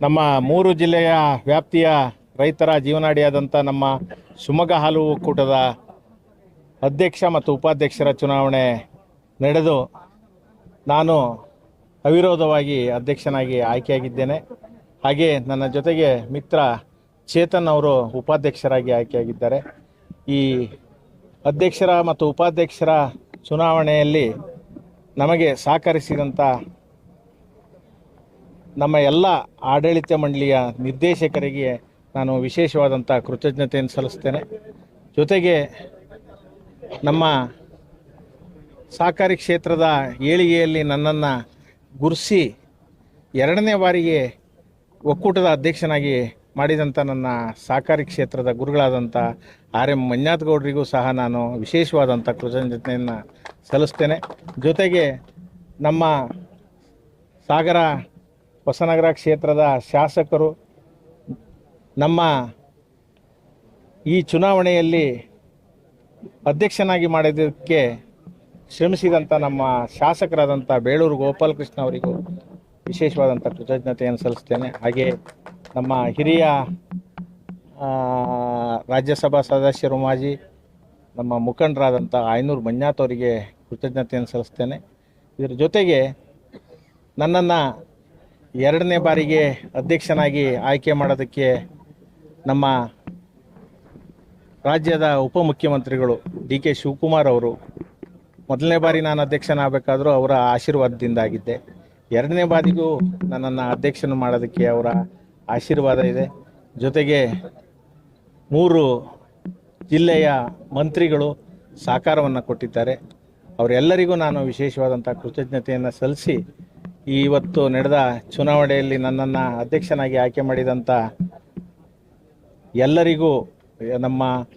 ನಮ್ಮ ಮೂರು ಜಿಲ್ಲೆಯ ವ್ಯಾಪ್ತಿಯ ರೈತರ ಜೀವನಾಡಿಯಾದಂಥ ನಮ್ಮ ಶಿವಮೊಗ್ಗ ಹಾಲು ಒಕ್ಕೂಟದ ಅಧ್ಯಕ್ಷ ಮತ್ತು ಉಪಾಧ್ಯಕ್ಷರ ಚುನಾವಣೆ ನಡೆದು ನಾನು ಅವಿರೋಧವಾಗಿ ಅಧ್ಯಕ್ಷನಾಗಿ ಆಯ್ಕೆಯಾಗಿದ್ದೇನೆ. ಹಾಗೆ ನನ್ನ ಜೊತೆಗೆ ಮಿತ್ರ ಚೇತನ್ ಅವರು ಉಪಾಧ್ಯಕ್ಷರಾಗಿ ಆಯ್ಕೆಯಾಗಿದ್ದಾರೆ. ಈ ಅಧ್ಯಕ್ಷರ ಮತ್ತು ಉಪಾಧ್ಯಕ್ಷರ ಚುನಾವಣೆಯಲ್ಲಿ ನಮಗೆ ಸಹಕರಿಸಿದಂಥ ನಮ್ಮ ಎಲ್ಲ ಆಡಳಿತ ಮಂಡಳಿಯ ನಿರ್ದೇಶಕರಿಗೆ ನಾನು ವಿಶೇಷವಾದಂಥ ಕೃತಜ್ಞತೆಯನ್ನು ಸಲ್ಲಿಸ್ತೇನೆ. ಜೊತೆಗೆ ನಮ್ಮ ಸಹಕಾರಿ ಕ್ಷೇತ್ರದ ಏಳಿಗೆಯಲ್ಲಿ ನನ್ನನ್ನು ಗುರುಸಿ ಎರಡನೇ ಬಾರಿಗೆ ಒಕ್ಕೂಟದ ಅಧ್ಯಕ್ಷನಾಗಿ ಮಾಡಿದಂಥ ನನ್ನ ಸಹಕಾರಿ ಕ್ಷೇತ್ರದ ಗುರುಗಳಾದಂಥ ಆರ್ ಎಂ ಮಂಜಾತ್ಗೌಡರಿಗೂ ಸಹ ನಾನು ವಿಶೇಷವಾದಂಥ ಕೃತಜ್ಞತೆಯನ್ನು ಸಲ್ಲಿಸ್ತೇನೆ. ಜೊತೆಗೆ ನಮ್ಮ ಸಾಗರ ಹೊಸನಗರ ಕ್ಷೇತ್ರದ ಶಾಸಕರು ನಮ್ಮ ಈ ಚುನಾವಣೆಯಲ್ಲಿ ಅಧ್ಯಕ್ಷನಾಗಿ ಮಾಡಿದ್ದಕ್ಕೆ ಶ್ರಮಿಸಿದಂಥ ನಮ್ಮ ಶಾಸಕರಾದಂಥ ಬೇಳೂರು ಗೋಪಾಲಕೃಷ್ಣ ಅವರಿಗೂ ವಿಶೇಷವಾದಂಥ ಕೃತಜ್ಞತೆಯನ್ನು ಸಲ್ಲಿಸ್ತೇನೆ. ಹಾಗೆ ನಮ್ಮ ಹಿರಿಯ ರಾಜ್ಯಸಭಾ ಸದಸ್ಯರು ಮಾಜಿ ನಮ್ಮ ಮುಖಂಡರಾದಂಥ ಆಯನೂರು ಮಂಜಾತ್ ಅವರಿಗೆ ಕೃತಜ್ಞತೆಯನ್ನು ಸಲ್ಲಿಸ್ತೇನೆ. ಇದರ ಜೊತೆಗೆ ನನ್ನನ್ನು ಎರಡನೇ ಬಾರಿಗೆ ಅಧ್ಯಕ್ಷನಾಗಿ ಆಯ್ಕೆ ಮಾಡೋದಕ್ಕೆ ನಮ್ಮ ರಾಜ್ಯದ ಉಪಮುಖ್ಯಮಂತ್ರಿಗಳು ಡಿ ಕೆ ಶಿವಕುಮಾರ್ ಅವರು ಮೊದಲನೇ ಬಾರಿ ನಾನು ಅಧ್ಯಕ್ಷನಾಗಬೇಕಾದ್ರೂ ಅವರ ಆಶೀರ್ವಾದದಿಂದ ಆಗಿದ್ದೆ ಎರಡನೇ ಬಾರಿಗೂ ನನ್ನನ್ನು ಅಧ್ಯಕ್ಷನ ಮಾಡೋದಕ್ಕೆ ಅವರ ಆಶೀರ್ವಾದ ಇದೆ. ಜೊತೆಗೆ ಮೂರು ಜಿಲ್ಲೆಯ ಮಂತ್ರಿಗಳು ಸಹಕಾರವನ್ನು ಕೊಟ್ಟಿದ್ದಾರೆ. ಅವರೆಲ್ಲರಿಗೂ ನಾನು ವಿಶೇಷವಾದಂಥ ಕೃತಜ್ಞತೆಯನ್ನು ಸಲ್ಲಿಸಿ ಇವತ್ತು ನಡೆದ ಚುನಾವಣೆಯಲ್ಲಿ ನನ್ನನ್ನು ಅಧ್ಯಕ್ಷನಾಗಿ ಆಯ್ಕೆ ಮಾಡಿದಂಥ ಎಲ್ಲರಿಗೂ ನಮ್ಮ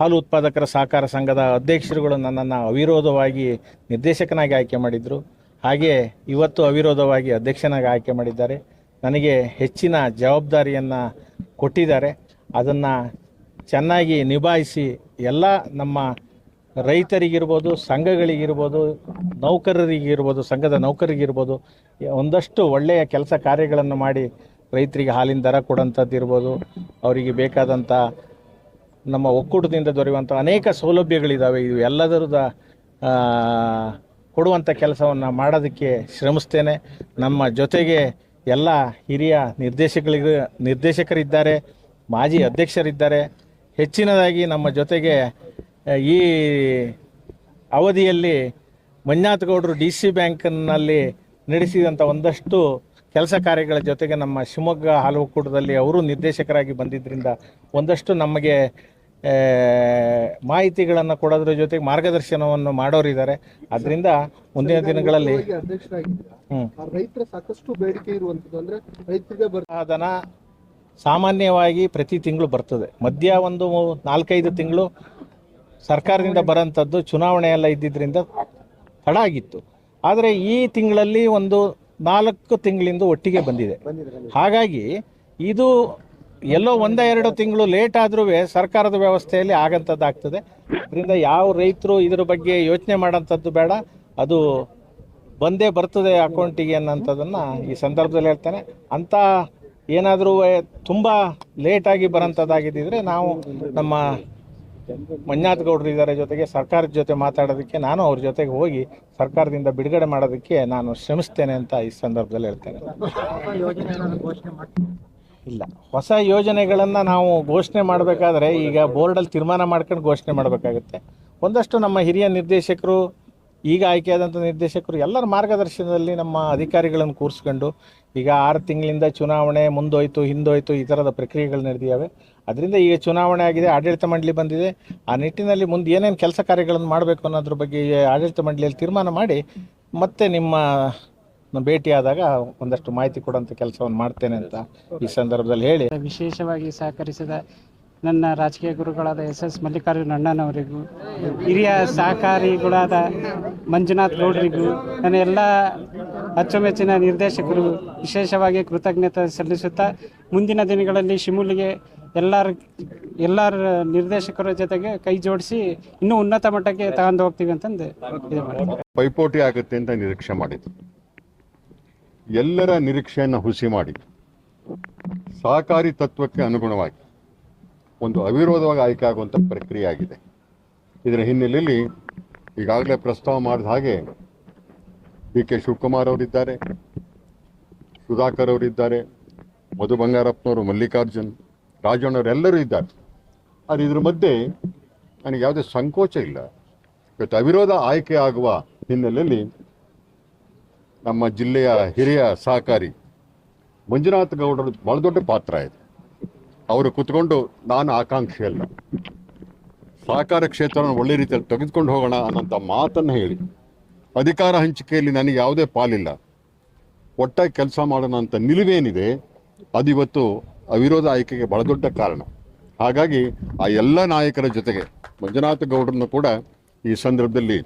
ಹಾಲು ಉತ್ಪಾದಕರ ಸಹಕಾರ ಸಂಘದ ಅಧ್ಯಕ್ಷರುಗಳು ನನ್ನನ್ನು ಅವಿರೋಧವಾಗಿ ನಿರ್ದೇಶಕನಾಗಿ ಆಯ್ಕೆ ಮಾಡಿದರು. ಹಾಗೆ ಇವತ್ತು ಅವಿರೋಧವಾಗಿ ಅಧ್ಯಕ್ಷನಾಗಿ ಆಯ್ಕೆ ಮಾಡಿದ್ದಾರೆ. ನನಗೆ ಹೆಚ್ಚಿನ ಜವಾಬ್ದಾರಿಯನ್ನು ಕೊಟ್ಟಿದ್ದಾರೆ. ಅದನ್ನು ಚೆನ್ನಾಗಿ ನಿಭಾಯಿಸಿ ಎಲ್ಲ ನಮ್ಮ ರೈತರಿಗಿರ್ಬೋದು, ಸಂಘಗಳಿಗಿರ್ಬೋದು, ನೌಕರರಿಗಿರ್ಬೋದು, ಸಂಘದ ನೌಕರಿಗಿರ್ಬೋದು ಒಂದಷ್ಟು ಒಳ್ಳೆಯ ಕೆಲಸ ಕಾರ್ಯಗಳನ್ನು ಮಾಡಿ ರೈತರಿಗೆ ಹಾಲಿನ ದರ ಕೊಡೋಂಥದ್ದು ಇರ್ಬೋದು, ಅವರಿಗೆ ಬೇಕಾದಂಥ ನಮ್ಮ ಒಕ್ಕೂಟದಿಂದ ದೊರೆಯುವಂಥ ಅನೇಕ ಸೌಲಭ್ಯಗಳಿದ್ದಾವೆ ಇವು ಎಲ್ಲದರದ ಕೊಡುವಂಥ ಕೆಲಸವನ್ನು ಮಾಡೋದಕ್ಕೆ ಶ್ರಮಿಸ್ತೇನೆ. ನಮ್ಮ ಜೊತೆಗೆ ಎಲ್ಲ ಹಿರಿಯ ನಿರ್ದೇಶಕರಿಗೆ ನಿರ್ದೇಶಕರಿದ್ದಾರೆ, ಮಾಜಿ ಅಧ್ಯಕ್ಷರಿದ್ದಾರೆ. ಹೆಚ್ಚಿನದಾಗಿ ನಮ್ಮ ಜೊತೆಗೆ ಈ ಅವಧಿಯಲ್ಲಿ ಮಂಜುನಾಥಗೌಡರು ಡಿ ಸಿ ಬ್ಯಾಂಕ್ನಲ್ಲಿ ನಡೆಸಿದಂಥ ಒಂದಷ್ಟು ಕೆಲಸ ಕಾರ್ಯಗಳ ಜೊತೆಗೆ ನಮ್ಮ ಶಿವಮೊಗ್ಗ ಹಾಲು ಒಕ್ಕೂಟದಲ್ಲಿ ಅವರು ನಿರ್ದೇಶಕರಾಗಿ ಬಂದಿದ್ದರಿಂದ ಒಂದಷ್ಟು ನಮಗೆ ಮಾಹಿತಿಗಳನ್ನು ಕೊಡೋದ್ರ ಜೊತೆಗೆ ಮಾರ್ಗದರ್ಶನವನ್ನು ಮಾಡೋರಿದ್ದಾರೆ ಅದರಿಂದ ಮುಂದಿನ ದಿನಗಳಲ್ಲಿ ರೈತರ ಸಾಕಷ್ಟು ಬೇಡಿಕೆ ಇರುವಂಥದ್ದು ಅಂದ್ರೆ ರೈತರಿಗೆ ಸಾಮಾನ್ಯವಾಗಿ ಪ್ರತಿ ತಿಂಗಳು ಬರ್ತದೆ. ಮಧ್ಯ ಒಂದು ನಾಲ್ಕೈದು ತಿಂಗಳು ಸರ್ಕಾರದಿಂದ ಬರೋಂಥದ್ದು ಚುನಾವಣೆ ಎಲ್ಲ ಇದ್ದಿದ್ದರಿಂದ ತಡ ಆಗಿತ್ತು. ಆದರೆ ಈ ತಿಂಗಳಲ್ಲಿ ಒಂದು ನಾಲ್ಕು ತಿಂಗಳಿಂದ ಒಟ್ಟಿಗೆ ಬಂದಿದೆ. ಹಾಗಾಗಿ ಇದು ಎಲ್ಲೋ ಒಂದ ಎರಡು ತಿಂಗಳು ಲೇಟ್ ಆದ್ರೂ ಸರ್ಕಾರದ ವ್ಯವಸ್ಥೆಯಲ್ಲಿ ಆಗಂಥದ್ದಾಗ್ತದೆ ಇದರಿಂದ ಯಾವ ರೈತರು ಇದ್ರ ಬಗ್ಗೆ ಯೋಚನೆ ಮಾಡೋಂಥದ್ದು ಬೇಡ. ಅದು ಬಂದೇ ಬರ್ತದೆ ಅಕೌಂಟಿಗೆ ಅನ್ನೋಂಥದ್ದನ್ನು ಈ ಸಂದರ್ಭದಲ್ಲಿ ಹೇಳ್ತೇನೆ. ಅಂಥ ಏನಾದರೂ ತುಂಬ ಲೇಟಾಗಿ ಬರೋಂಥದ್ದಾಗಿದ್ದಿದ್ರೆ ನಾವು ನಮ್ಮ ಮಂಜುನಾಥ್ ಗೌಡ್ರು ಇದ್ದಾರೆ ಜೊತೆಗೆ ಸರ್ಕಾರದ ಜೊತೆ ಮಾತಾಡೋದಕ್ಕೆ ನಾನು ಅವ್ರ ಜೊತೆಗೆ ಹೋಗಿ ಸರ್ಕಾರದಿಂದ ಬಿಡುಗಡೆ ಮಾಡೋದಕ್ಕೆ ನಾನು ಶ್ರಮಿಸ್ತೇನೆ ಅಂತ ಈ ಸಂದರ್ಭದಲ್ಲಿ ಹೇಳ್ತೇನೆ. ಇಲ್ಲ. ಹೊಸ ಯೋಜನೆಗಳನ್ನು ನಾವು ಘೋಷಣೆ ಮಾಡಬೇಕಾದ್ರೆ ಈಗ ಬೋರ್ಡಲ್ಲಿ ತೀರ್ಮಾನ ಮಾಡ್ಕೊಂಡು ಘೋಷಣೆ ಮಾಡಬೇಕಾಗುತ್ತೆ. ಒಂದಷ್ಟು ನಮ್ಮ ಹಿರಿಯ ನಿರ್ದೇಶಕರು, ಈಗ ಆಯ್ಕೆಯಾದಂಥ ನಿರ್ದೇಶಕರು ಎಲ್ಲರ ಮಾರ್ಗದರ್ಶನದಲ್ಲಿ ನಮ್ಮ ಅಧಿಕಾರಿಗಳನ್ನು ಕೂರಿಸ್ಕೊಂಡು ಈಗ ಆರು ತಿಂಗಳಿಂದ ಚುನಾವಣೆ ಮುಂದೋಯ್ತು, ಹಿಂದೋಯ್ತು ಈ ಥರದ ಪ್ರಕ್ರಿಯೆಗಳು ನಡೆದಿದ್ದಾವೆ. ಅದರಿಂದ ಈಗ ಚುನಾವಣೆ ಆಗಿದೆ, ಆಡಳಿತ ಮಂಡಳಿ ಬಂದಿದೆ. ಆ ನಿಟ್ಟಿನಲ್ಲಿ ಮುಂದೆ ಏನೇನು ಕೆಲಸ ಕಾರ್ಯಗಳನ್ನು ಮಾಡಬೇಕು ಅನ್ನೋದ್ರ ಬಗ್ಗೆ ಆಡಳಿತ ಮಂಡಳಿಯಲ್ಲಿ ತೀರ್ಮಾನ ಮಾಡಿ ಮತ್ತೆ ನಿಮ್ಮ ಭೇಟಿಯಾದಾಗ ಒಂದಷ್ಟು ಮಾಹಿತಿ ಕೊಡುವಂಥ ಕೆಲಸವನ್ನು ಮಾಡ್ತೇನೆ ಅಂತ ಈ ಸಂದರ್ಭದಲ್ಲಿ ಹೇಳಿ. ವಿಶೇಷವಾಗಿ ಸಹಕರಿಸಿದ ನನ್ನ ರಾಜಕೀಯ ಗುರುಗಳಾದ ಎಸ್ ಎಸ್ ಮಲ್ಲಿಕಾರ್ಜುನ ಅಣ್ಣನವರಿಗೂ, ಹಿರಿಯ ಸಹಕಾರಿಗಳಾದ ಮಂಜುನಾಥ್ ಗೌಡರಿಗೂ, ನನ್ನ ಎಲ್ಲ ಅಚ್ಚುಮೆಚ್ಚಿನ ನಿರ್ದೇಶಕರು ವಿಶೇಷವಾಗಿ ಕೃತಜ್ಞತೆ ಸಲ್ಲಿಸುತ್ತಾ ಮುಂದಿನ ದಿನಗಳಲ್ಲಿ ಶಿಮುಲಿಗೆ ಎಲ್ಲರ ಎಲ್ಲರ ನಿರ್ದೇಶಕರ ಜೊತೆಗೆ ಕೈ ಜೋಡಿಸಿ ಇನ್ನೂ ಉನ್ನತ ಮಟ್ಟಕ್ಕೆ ತಗೊಂಡು ಹೋಗ್ತೀವಿ ಅಂತಂದು ಇದು ಪೈಪೋಟಿ ಆಗುತ್ತೆ ಅಂತ ನಿರೀಕ್ಷೆ ಮಾಡಿದ್ರು ಎಲ್ಲರ ನಿರೀಕ್ಷೆಯನ್ನು ಹುಸಿ ಮಾಡಿ ಸಹಕಾರಿ ತತ್ವಕ್ಕೆ ಅನುಗುಣವಾಗಿ ಒಂದು ಅವಿರೋಧವಾಗಿ ಆಯ್ಕೆ ಆಗುವಂಥ ಪ್ರಕ್ರಿಯೆ ಆಗಿದೆ. ಇದರ ಹಿನ್ನೆಲೆಯಲ್ಲಿ ಈಗಾಗಲೇ ಪ್ರಸ್ತಾವ ಮಾಡಿದ ಹಾಗೆ ಡಿ ಕೆ ಶಿವಕುಮಾರ್ ಅವರಿದ್ದಾರೆ, ಸುಧಾಕರ್ ಅವರಿದ್ದಾರೆ, ಮಧು ಬಂಗಾರಪ್ಪನವರು, ಮಲ್ಲಿಕಾರ್ಜುನ್, ರಾಜಣ್ಣವರೆಲ್ಲರೂ ಇದ್ದಾರೆ. ಆದರೆ ಇದ್ರ ಮಧ್ಯೆ ನನಗೆ ಯಾವುದೇ ಸಂಕೋಚ ಇಲ್ಲ. ಇವತ್ತು ಅವಿರೋಧ ಆಯ್ಕೆ ಆಗುವ ಹಿನ್ನೆಲೆಯಲ್ಲಿ ನಮ್ಮ ಜಿಲ್ಲೆಯ ಹಿರಿಯ ಸಹಕಾರಿ ಮಂಜುನಾಥ್ ಗೌಡರ ಬಹಳ ದೊಡ್ಡ ಪಾತ್ರ ಇದೆ. ಅವರು ಕೂತ್ಕೊಂಡು ನಾನು ಆಕಾಂಕ್ಷೆ ಅಲ್ಲ. ಸಹಕಾರ ಕ್ಷೇತ್ರವನ್ನು ಒಳ್ಳೆ ರೀತಿಯಲ್ಲಿ ತೆಗೆದುಕೊಂಡು ಹೋಗೋಣ ಅನ್ನೋಂಥ ಮಾತನ್ನು ಹೇಳಿ. ಅಧಿಕಾರ ಹಂಚಿಕೆಯಲ್ಲಿ ನನಗೆ ಯಾವುದೇ ಪಾಲಿಲ್ಲ. ಒಟ್ಟಾಗಿ ಕೆಲಸ ಮಾಡೋಣ ಅಂತ ನಿಲುವೇನಿದೆ ಅದು ಇವತ್ತು ಅವಿರೋಧ ಆಯ್ಕೆಗೆ ಬಹಳ ದೊಡ್ಡ ಕಾರಣ. ಹಾಗಾಗಿ ಆ ಎಲ್ಲ ನಾಯಕರ ಜೊತೆಗೆ ಮಂಜುನಾಥ ಗೌಡರನ್ನು ಕೂಡ ಈ ಸಂದರ್ಭದಲ್ಲಿ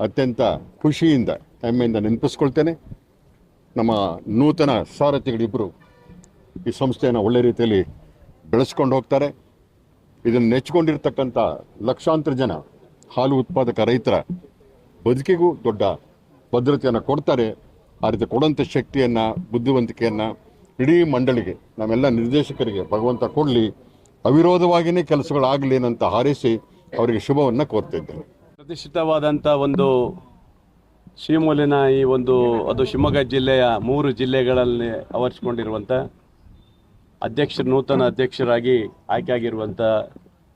ಅತ್ಯಂತ ಖುಷಿಯಿಂದ, ಹೆಮ್ಮೆಯಿಂದ ನೆನಪಿಸ್ಕೊಳ್ತೇನೆ. ನಮ್ಮ ನೂತನ ಸಾರಥಿಗಳಿಬ್ಬರು ಈ ಸಂಸ್ಥೆಯನ್ನು ಒಳ್ಳೆ ರೀತಿಯಲ್ಲಿ ಬೆಳೆಸ್ಕೊಂಡು ಹೋಗ್ತಾರೆ. ಇದನ್ನು ನೆಚ್ಚಿಕೊಂಡಿರ್ತಕ್ಕಂಥ ಲಕ್ಷಾಂತರ ಜನ ಹಾಲು ಉತ್ಪಾದಕ ರೈತರ ಬದುಕಿಗೂ ದೊಡ್ಡ ಭದ್ರತೆಯನ್ನು ಕೊಡ್ತಾರೆ, ಆ ರೀತಿ ಕೊಡುವಂಥ ಶಕ್ತಿಯನ್ನು, ಬುದ್ಧಿವಂತಿಕೆಯನ್ನು ಇಡೀ ಮಂಡಳಿಗೆ, ನಮ್ಮೆಲ್ಲ ನಿರ್ದೇಶಕರಿಗೆ ಭಗವಂತ ಕೊಡಲಿ ಅವಿರೋಧವಾಗಿಯೇ ಕೆಲಸಗಳಾಗಲಿ ಅಂತ ಹಾರೈಸಿ ಅವರಿಗೆ ಶುಭವನ್ನು ಕೋರ್ತಿದ್ದೇನೆ ಪ್ರತಿಷ್ಠಿತವಾದಂಥ ಒಂದು ಶ್ರೀಮೂಲಿನ ಈ ಒಂದು, ಅದು ಶಿವಮೊಗ್ಗ ಜಿಲ್ಲೆಯ ಮೂರು ಜಿಲ್ಲೆಗಳಲ್ಲಿ ಆವರಿಸಿಕೊಂಡಿರುವಂಥ ಅಧ್ಯಕ್ಷರು, ನೂತನ ಅಧ್ಯಕ್ಷರಾಗಿ ಆಯ್ಕೆಯಾಗಿರುವಂಥ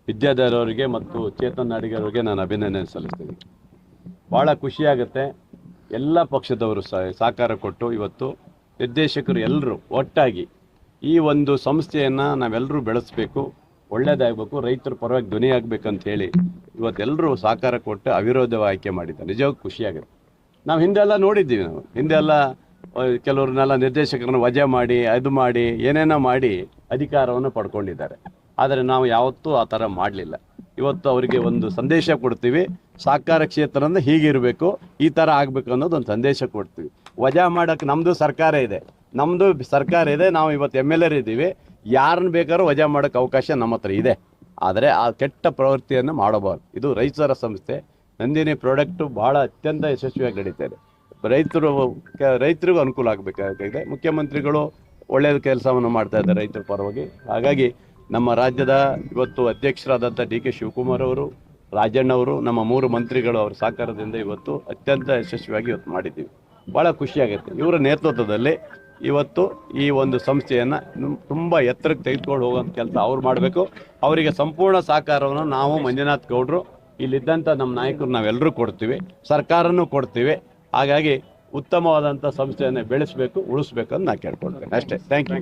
ವಿದ್ಯಾಧರ್ ಅವರಿಗೆ ಮತ್ತು ಚೇತನ್ ನಾಡಿಗರವರಿಗೆ ನಾನು ಅಭಿನಂದನೆ ಸಲ್ಲಿಸ್ತೀನಿ. ಭಾಳ ಖುಷಿಯಾಗುತ್ತೆ. ಎಲ್ಲ ಪಕ್ಷದವರು ಸಹ ಸಹಕಾರ ಕೊಟ್ಟು ಇವತ್ತು ನಿರ್ದೇಶಕರು ಎಲ್ಲರೂ ಒಟ್ಟಾಗಿ ಈ ಒಂದು ಸಂಸ್ಥೆಯನ್ನು ನಾವೆಲ್ಲರೂ ಬೆಳೆಸಬೇಕು, ಒಳ್ಳೇದಾಗಬೇಕು, ರೈತರ ಪರವಾಗಿ ಧ್ವನಿ ಆಗಬೇಕಂತ ಹೇಳಿ ಇವತ್ತೆಲ್ಲರೂ ಸಹಕಾರ ಕೊಟ್ಟು ಅವಿರೋಧ ಆಯ್ಕೆ ಮಾಡಿದ್ದಾರೆ. ನಿಜವಾಗೂ ಖುಷಿಯಾಗುತ್ತೆ. ನಾವು ಹಿಂದೆಲ್ಲ ನೋಡಿದ್ದೀವಿ ನಾವು. ಹಿಂದೆಲ್ಲ ಕೆಲವ್ರನ್ನೆಲ್ಲ ನಿರ್ದೇಶಕರನ್ನ ವಜೆ ಮಾಡಿ, ಅದು ಮಾಡಿ, ಏನೇನೋ ಮಾಡಿ ಅಧಿಕಾರವನ್ನು ಪಡ್ಕೊಂಡಿದ್ದಾರೆ. ಆದರೆ ನಾವು ಯಾವತ್ತೂ ಆ ಥರ ಮಾಡಲಿಲ್ಲ. ಇವತ್ತು ಅವರಿಗೆ ಒಂದು ಸಂದೇಶ ಕೊಡ್ತೀವಿ. ಸಹಕಾರ ಕ್ಷೇತ್ರ ಅಂದ್ರೆ ಹೀಗಿರಬೇಕು ಈ ಥರ ಆಗಬೇಕು ಅನ್ನೋದು ಒಂದು ಸಂದೇಶ ಕೊಡ್ತೀವಿ. ವಜಾ ಮಾಡೋಕ್ಕೆ ನಮ್ಮದು ಸರ್ಕಾರ ಇದೆ. ನಮ್ಮದು ಸರ್ಕಾರ ಇದೆ. ನಾವು ಇವತ್ತು ಎಂ ಎಲ್ ಎರ್ ಇದ್ದೀವಿ. ಯಾರನ್ನ ಬೇಕಾದ್ರೂ ವಜಾ ಮಾಡೋಕ್ಕೆ ಅವಕಾಶ ನಮ್ಮ ಹತ್ರ ಇದೆ. ಆದರೆ ಆ ಕೆಟ್ಟ ಪ್ರವೃತ್ತಿಯನ್ನು ಮಾಡಬಾರ್ದು. ಇದು ರೈತರ ಸಂಸ್ಥೆ. ನಂದಿನಿ ಪ್ರಾಡಕ್ಟು ಭಾಳ ಅತ್ಯಂತ ಯಶಸ್ವಿಯಾಗಿ ನಡೀತಾ ಇದೆ. ರೈತರು, ರೈತರಿಗೂ ಅನುಕೂಲ ಆಗಬೇಕಾಗಿದೆ ಮುಖ್ಯಮಂತ್ರಿಗಳು ಒಳ್ಳೆಯ ಕೆಲಸವನ್ನು ಮಾಡ್ತಾ ಇದ್ದಾರೆ ರೈತರ ಪರವಾಗಿ. ಹಾಗಾಗಿ ನಮ್ಮ ರಾಜ್ಯದ ಇವತ್ತು ಅಧ್ಯಕ್ಷರಾದಂಥ ಡಿ ಕೆ ಶಿವಕುಮಾರ್ ಅವರು, ರಾಜಣ್ಣವರು, ನಮ್ಮ ಮೂರು ಮಂತ್ರಿಗಳು ಅವರ ಸಹಕಾರದಿಂದ ಇವತ್ತು ಅತ್ಯಂತ ಯಶಸ್ವಿಯಾಗಿ ಇವತ್ತು ಮಾಡಿದ್ದೀವಿ. ಭಾಳ ಖುಷಿಯಾಗುತ್ತೆ. ಇವರ ನೇತೃತ್ವದಲ್ಲಿ ಇವತ್ತು ಈ ಒಂದು ಸಂಸ್ಥೆಯನ್ನು ತುಂಬ ಎತ್ತರಕ್ಕೆ ತೆಗೆದುಕೊಂಡು ಹೋಗೋಂಥ ಕೆಲಸ ಅವ್ರು ಮಾಡಬೇಕು. ಅವರಿಗೆ ಸಂಪೂರ್ಣ ಸಹಕಾರವನ್ನು ನಾವು ಮಂಜುನಾಥ್ ಗೌಡರು, ಇಲ್ಲಿದ್ದಂಥ ನಮ್ಮ ನಾಯಕರು ನಾವೆಲ್ಲರೂ ಕೊಡ್ತೀವಿ, ಸರ್ಕಾರನೂ ಕೊಡ್ತೀವಿ. ಹಾಗಾಗಿ ಉತ್ತಮವಾದಂಥ ಸಂಸ್ಥೆಯನ್ನು ಬೆಳೆಸಬೇಕು, ಉಳಿಸ್ಬೇಕು ಅಂತ ನಾನು ಕೇಳ್ಕೊಳ್ತೇನೆ. ಅಷ್ಟೇ. Thank you